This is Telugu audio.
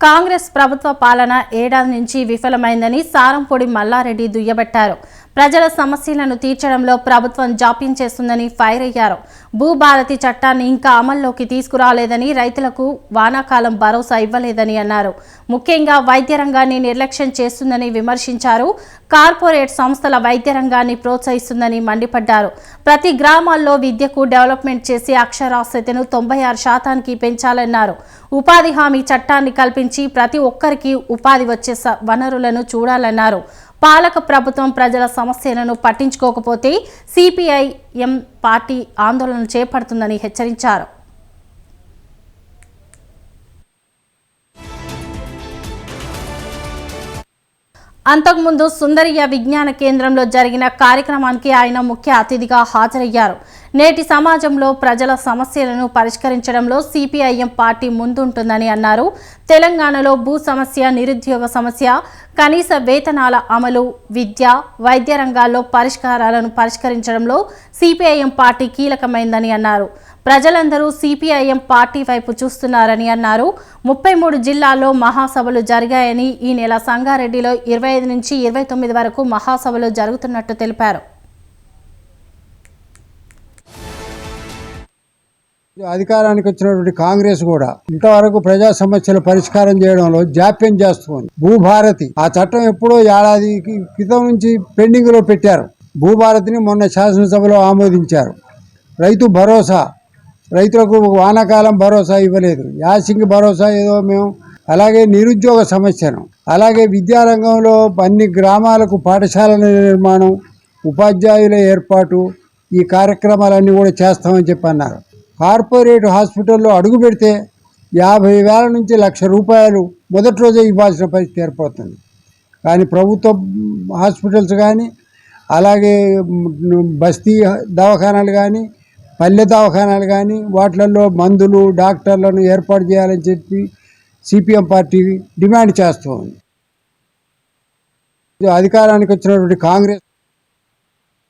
కాంగ్రెస్ ప్రభుత్వ పాలన ఏడాది నుంచి విఫలమైందని సారంపొడి మల్లారెడ్డి దుయ్యబట్టారు. ప్రజల సమస్యలను తీర్చడంలో ప్రభుత్వం జాప్యం చేస్తుందని ఫైర్ అయ్యారు. భూభారతి చట్టాన్ని ఇంకా అమల్లోకి తీసుకురాలేదని రైతులకు వానాకాలం భరోసా ఇవ్వలేదని అన్నారు. ముఖ్యంగా వైద్య రంగాన్ని నిర్లక్ష్యం చేస్తుందని విమర్శించారు. కార్పొరేట్ సంస్థల వైద్య రంగాన్ని ప్రోత్సహిస్తుందని మండిపడ్డారు. ప్రతి గ్రామాల్లో విద్యకు డెవలప్మెంట్ చేసి అక్షరాస్యతను తొంభై ఆరు శాతానికి పెంచాలన్నారు. ఉపాధి హామీ చట్టాన్ని కల్పించి ప్రతి ఒక్కరికి ఉపాధి వచ్చే స- వనరులను చూడాలన్నారు. పాలక ప్రభుత్వం ప్రజల సమస్యలను పట్టించుకోకపోతే సిపిఐఎం పార్టీ ఆందోళన చేపడుతుందని హెచ్చరించారు. అంతకుముందు సుందరియ విజ్ఞాన కేంద్రంలో జరిగిన కార్యక్రమానికి ఆయన ముఖ్య అతిథిగా హాజరయ్యారు. నేటి సమాజంలో ప్రజల సమస్యలను పరిష్కరించడంలో సిపిఐఎం పార్టీ ముందుంటుందని అన్నారు. తెలంగాణలో భూ సమస్య నిరుద్యోగ సమస్య కనీస వేతనాల అమలు విద్య వైద్య రంగాల్లో పరిష్కారాలను పరిష్కరించడంలో సిపిఐఎం పార్టీ కీలకమైందని అన్నారు. ప్రజలందరూ సిపిఐఎం పార్టీ వైపు చూస్తున్నారని అన్నారు. ముప్పై మూడు జిల్లాల్లో మహాసభలు జరిగాయని ఈ నెల సంగారెడ్డిలో ఇరవై ఐదు నుంచి ఇరవై తొమ్మిది వరకు మహాసభలు జరుగుతున్నట్టు తెలిపారు. అధికారానికి వచ్చినటువంటి కాంగ్రెస్ కూడా ఇంతవరకు ప్రజా సమస్యల పరిష్కారం చేయడంలో జాప్యం చేస్తుంది. భూభారతి ఆ చట్టం ఎప్పుడో ఏడాది క్రితం నుంచి పెండింగ్లో పెట్టారు. భూభారతిని మొన్న శాసనసభలో ఆమోదించారు. రైతు భరోసా రైతులకు వానాకాలం భరోసా ఇవ్వలేదు. యాసింగ్ భరోసా ఏదో మేము అలాగే నిరుద్యోగ సమస్యను అలాగే విద్యారంగంలో అన్ని గ్రామాలకు పాఠశాలల నిర్మాణం ఉపాధ్యాయుల ఏర్పాటు ఈ కార్యక్రమాలన్నీ కూడా చేస్తామని చెప్పి అన్నారు కార్పొరేట్ హాస్పిటల్లో అడుగు పెడితే యాభై వేల నుంచి లక్ష రూపాయలు మొదటి రోజే ఇవ్వాల్సిన పరిస్థితి ఏర్పడుతుంది. కానీ ప్రభుత్వ హాస్పిటల్స్ కానీ అలాగే బస్తీ దవాఖానాలు కానీ పల్లె దవాఖానాలు కానీ వాటిలలో మందులు డాక్టర్లను ఏర్పాటు చేయాలని చెప్పి సిపిఎం పార్టీ డిమాండ్ చేస్తూ ఉంది అధికారానికి వచ్చినటువంటి కాంగ్రెస్